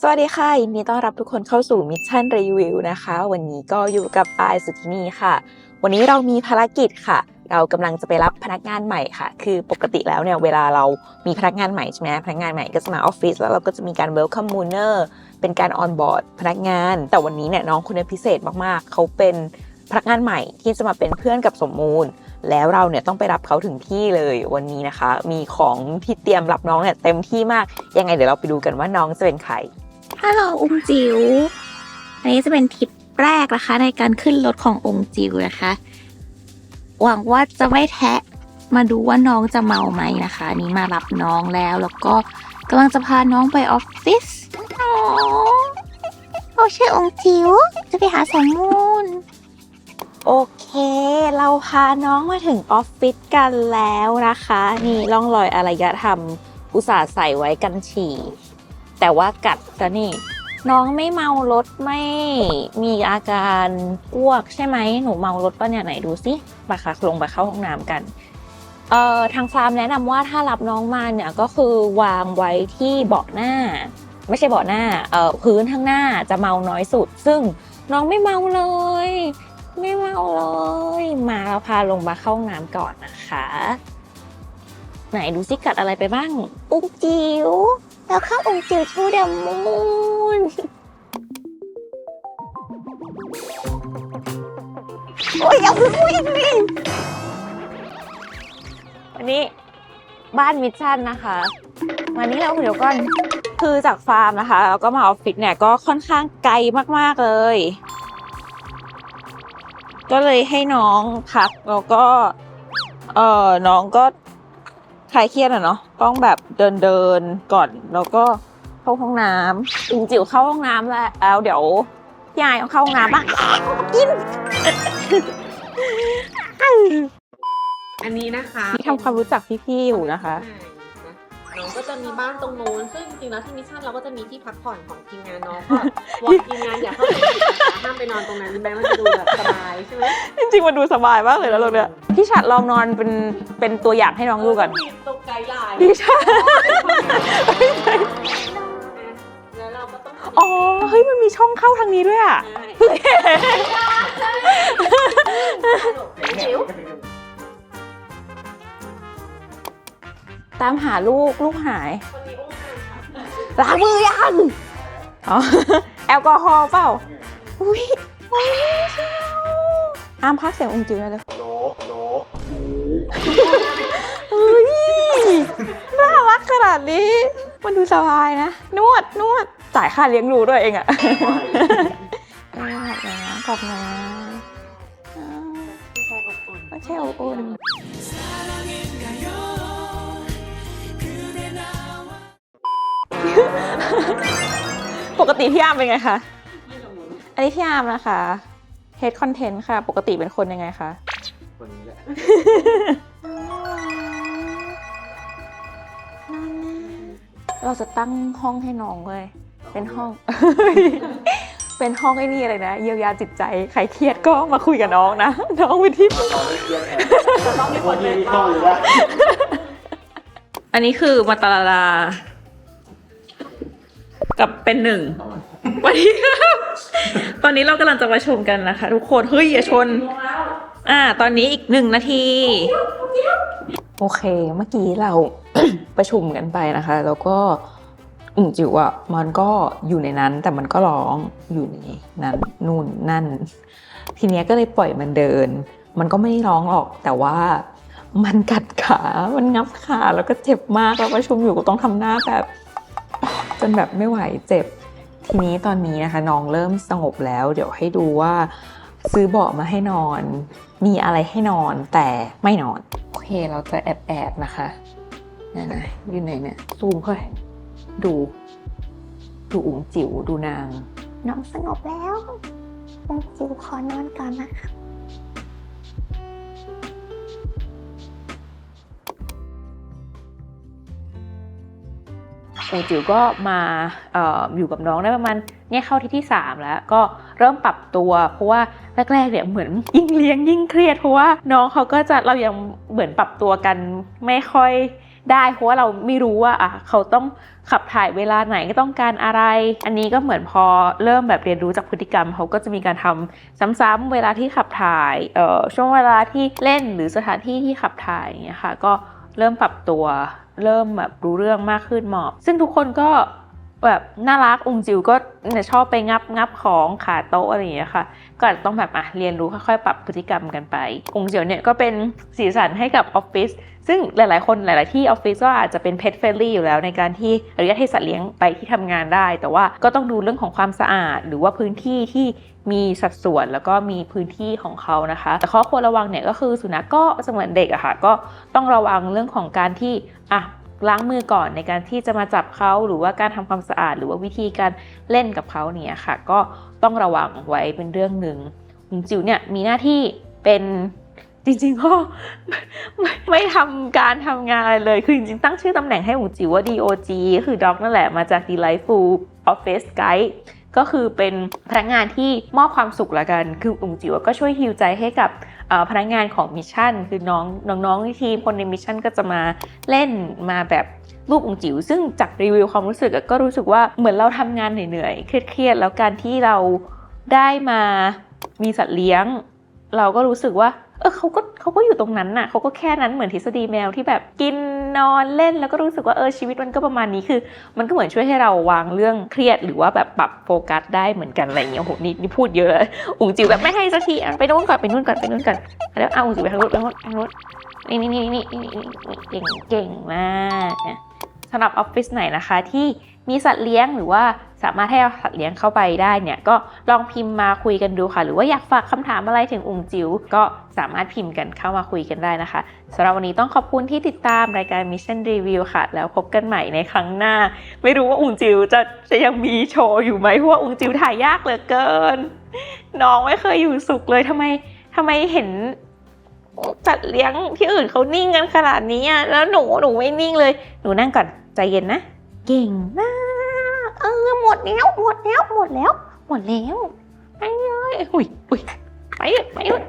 สวัสดีค่ะยินดีต้อนรับทุกคนเข้าสู่มิชชั่นรีวิวนะคะ วันนี้ก็อยู่กับอายสุธินีค่ะ วันนี้เรามีภารกิจค่ะ เรากำลังจะไปรับพนักงานใหม่ค่ะ คือปกติแล้วเนี่ยเวลาเรามีพนักงานใหม่ใช่ไหมพนักงานใหม่ก็จะมาออฟฟิศแล้วเราก็จะมีการ welcome mooner เป็นการออนบอร์ดพนักงาน แต่วันนี้เนี่ยน้องคนนี้พิเศษมากๆ เขาเป็นพนักงานใหม่ที่จะมาเป็นเพื่อนกับสมมูล แล้วเราเนี่ยต้องไปรับเขาถึงที่เลยวันนี้นะคะ มีของที่เตรียมรับน้องเนี่ยเต็มที่มากยังไงเดี๋ยวเราไปดูกันว่าน้องจะเป็นใคร ฮัลโหลองค์จิ๋ว อันนี้จะเป็นทริปแรกนะคะ ในการขึ้นรถขององค์จิ๋วนะคะ หวังว่าจะไม่แทะมาดูว่าน้องจะเมาไหมนะคะ นี้มารับน้องแล้วแล้วก็กำลังจะพาน้องไปออฟฟิศอ๋อเชื่อองค์จิ๋วจะไปหาสมมูลโอเค เราพาน้องมาถึงออฟฟิศกันแล้วนะคะ นี่ร่องรอยอารยธรรม อุตส่าห์ใส่ไว้กันฉี่ แต่ว่ากัดซะนี่ น้องไม่เมารถไม่มีอาการอ้วกใช่ไหมหนูเมารถป่ะเนี่ยไหนดูสิมาค่ะลงไปเข้าห้องน้ำกันเอ่อทางฟาร์มแนะนำว่าถ้ารับน้องมาเนี่ยก็คือวางไว้ที่เบาะหน้า ไม่ใช่เบาะหน้าเอ่อพื้นข้างหน้าจะเมาน้อยสุด ซึ่งน้องไม่เมาเลย ไม่เมาเลย มาเราพาลงมาเข้าห้องน้ำก่อนนะคะ ไหนดูซิกัดอะไรไปบ้างอุ้งจิ๋ว แล้วเข้าอุ้งจิ๋วทูเดมูนโอ้ยอย่าพึ่งวิ่งดิวันนี้บ้านมิชชั่นนะคะ วันนี้เราเดี๋ยวก่อน คือจากฟาร์มนะคะแล้วก็มาออฟฟิศเนี่ยก็ค่อนข้างไกลมาก ๆ เลย ก็เลยให้น้องพักแล้วก็ เออน้องก็ คลายเครียดอะเนาะต้องแบบเดินเดินๆก่อนแล้วก็เข้าห้องน้ำจิ๋วจิ๋วเข้าห้องน้ำแล้วแล้วเดี๋ยวพี่ไอายเอาเข้าห้องน้ำบ้างกิน อันนี้นะคะนี่ทำความรู้จักพี่ๆอยู่นะคะ น้องก็จะมีบ้านตรงนู้นซึ่งจริงๆแล้วที่มิชชั่นเราก็จะมีที่พักผ่อนของทีมงานน้องก็วอนทีมงานอย่าเข้าไปผิดนะคะห้ามไปนอนตรงนั้นแม้มันจะดูแบบสบายใช่ไหมจริงๆมันดูสบายมากเลยนะเราเนี่ยพี่ฉัดลองนอนเป็นเป็นตัวอย่างให้น้องดูก่อนมีตรงไกด์ไลน์พี่ฉัดแล้วเราก็ต้องอ๋อเฮ้ยมันมีช่องเข้าทางนี้ด้วยอะจิ๋ว ตามหาลูกลูกหายคนนี้อุ้มมาค่ะล้างมือยังอ๋อแอลกอฮอล์เปล่า อุ้ยโอ้ยเชียวห้ามพักเสียงองค์จิ๋วนะเลยโลโลเฮ้ยน่ารักขนาดนี้ มันดูสบายนะ นวดนวดจ่ายค่าเลี้ยงดูด้วยเองอะเออขอบนะขอบนะอ่าพี่ชายอบอุ่นไม่ใช่อบอุ่น ปกติพี่อาร์มเป็นไงคะ อันนี้พี่อาร์มนะคะ Head Content ค่ะ ปกติเป็นคนยังไงคะ คนนี้แหละเราจะตั้งห้องให้น้องเลย เป็นห้อง เป็นห้องไอ้นี่อะไรนะ เยียวยาจิตใจ ใครเครียดก็มาคุยกับน้องนะ น้องเป็นที่ตอนไม่เครียดแอบต้องมีคคนนที่เดินเข้าอยู่แล้วอันนี้คือมาตาลาลา กับเป็นหนึ่งวันนี้ ตอนนี้เรากำลังจะมาชมกันนะคะ ทุกคน เฮ้ยอย่าชน อ่า ตอนนี้อีกหนึ่งนาที โอเค เมื่อกี้เรา ประชุมกันไปนะคะ แล้วก็อุ่มจิ๋วอะมันก็อยู่ในนั้น แต่มันก็ร้องอยู่ในนั้นนู่นนั่น ทีเนี้ยก็เลยปล่อยมันเดิน มันก็ไม่ได้ร้องหรอก แต่ว่ามันกัดขา มันงับขาแล้วก็เจ็บมากแล้วประชุมอยู่ก็ต้องทำหน้าแบบจ นแบบไม่ไหวเจ็บ ทีนี้ตอนนี้นะคะน้องเริ่มสงบแล้ว เดี๋ยวให้ดูว่า ซื้อเบาะมาให้นอน มีอะไรให้นอนแต่ไม่นอน โอเคเราจะแอบแอบๆนะคะนี่นะอยู่ไหนเนี่ยซูมค่อยดู ดูอุ๋งจิ๋วดูนาง น้องสงบแล้วองค์จิ๋วขอนอนก่อนนะคะ อูจิ๋วก็มาอออยู่กับน้องได้ประมาณเนี่ยเข้าที่ที่ 3 แล้วก็เริ่มปรับตัวเพราะว่าแรกๆเนี่ยเหมือนยิ่งเลี้ยงยิ่งเครียดเพราะว่าน้องเขาก็จะเรายังเหมือนปรับตัวกันไม่ค่อยได้เพราะว่าเราไม่รู้ว่าอะเขาต้องขับถ่ายเวลาไหนก็ต้องการอะไร อันนี้ก็เหมือนพอเริ่มแบบเรียนรู้จากพฤติกรรม เขาก็จะมีการทำซ้ำๆเวลาที่ขับถ่ายเอ่อช่วงเวลาที่เล่นหรือสถานที่ที่ขับถ่ายอย่างเงี้ยค่ะก็เริ่มปรับตัว เริ่มแบบรู้เรื่องมากขึ้นหมอบ ซึ่งทุกคนก็ แบบน่ารักองจิวก็ชอบไปงับงับของขาโต๊ะอะไรอย่างเงี้ยค่ะ ก็ต้องแบบอะเรียนรู้ค่อยๆปรับพฤติกรรมกันไป องจียวเนี่ยก็เป็นสีสันให้กับออฟฟิศซึ่งหลายๆคนหลายๆที่ออฟฟิศก็อาจจะเป็น pet friendly อยู่แล้วในการที่อนุญาตให้สัตว์เลี้ยงไปที่ทำงานได้ แต่ว่าก็ต้องดูเรื่องของความสะอาด หรือว่าพื้นที่ที่มีสัดส่วนแล้วก็มีพื้นที่ของเขานะคะ แต่ข้อควรระวังเนี่ยก็คือสุนัขก็เสมือนเด็กอะค่ะก็ต้องระวังเรื่องของการที่อะ ล้างมือก่อนในการที่จะมาจับเขาหรือว่าการทำความสะอาด หรือว่าวิธีการเล่นกับเขาเนี่ยค่ะ ก็ต้องระวังไว้เป็นเรื่องหนึ่งหญิงจิ๋วเนี่ยมีหน้าที่เป็นจริงๆก็ไม่ไม่ทำการทำงานอะไรเลย คือจริงๆ ตั้งชื่อตำแหน่งให้หงจิ๋วว่า DOG ก็คือ Dog นั่นแหละมาจาก Delightful Office Guide ก็คือเป็นพนักงานที่มอบความสุขละกัน คืออุ๋งจิ๋วก็ช่วยฮิวใจให้กับพนักงานของมิชชั่น คือน้องน้องๆในทีมคนในมิชชั่นก็จะมาเล่นมาแบบรูปอุงจิ๋วซึ่งจากรีวิวความรู้สึกก็รู้สึกว่าเหมือนเราทำงานเหนื่อยๆเครียดๆแล้วการที่เราได้มามีสัตว์เลี้ยง เราก็รู้สึกว่า เออเขาก็เขาก็อยู่ตรงนั้นน่ะเขาก็แค่นั้นเหมือนทฤษฎีแมวที่แบบกิน นอนเล่นแล้วก็รู้สึกว่าเออชีวิตมันก็ประมาณนี้คือ มันก็เหมือนช่วยให้เราวางเรื่องเครียดหรือว่าแบบปรับโฟกัสได้เหมือนกันอะไรอย่างเงี้ยโหนี่นี่พูดเยอะอุ๋งจิ๋วแบบไม่ให้สักทีอะไปนู่นก่อนไปนู่นก่อนไปนู่นก่อนแล้วเอาอุ๋งจิ๋วไปทางรถไปทางรถทางรถนี่นี่นี่นี่เก่งเก่งมากนะสำหรับออฟฟิศไหนนะคะที่มีสัตว์เลี้ยงหรือว่า สามารถให้เอาสัตว์เลี้ยงเข้าไปได้เนี่ยก็ลองพิมพ์มาคุยกันดูค่ะ หรือว่าอยากฝากคำถามอะไรถึงอุ๋งจิ๋วก็สามารถพิมพ์กันเข้ามาคุยกันได้นะคะสำหรับวันนี้ต้องขอบคุณที่ติดตามรายการ Mission Review ค่ะ แล้วพบกันใหม่ในครั้งหน้า ไม่รู้ว่าอุ๋งจิ๋วจะจะยังมีโชว์อยู่ไหมเพราะว่าอุ๋งจิ๋วถ่ายยากเหลือเกิน น้องไม่เคยอยู่สุขเลยทำไมทำไมเห็นจัดเลี้ยงที่อื่นเขานิ่งกันขนาดนี้อะแล้วหนูหนูไม่นิ่งเลย หนูนั่งก่อนใจเย็นนะ เก่งมาก เออหมดแล้วหมดแล้วหมดแล้วหมดแล้วไปเลยอุ้ยอุ้ยไปเลยไปเลย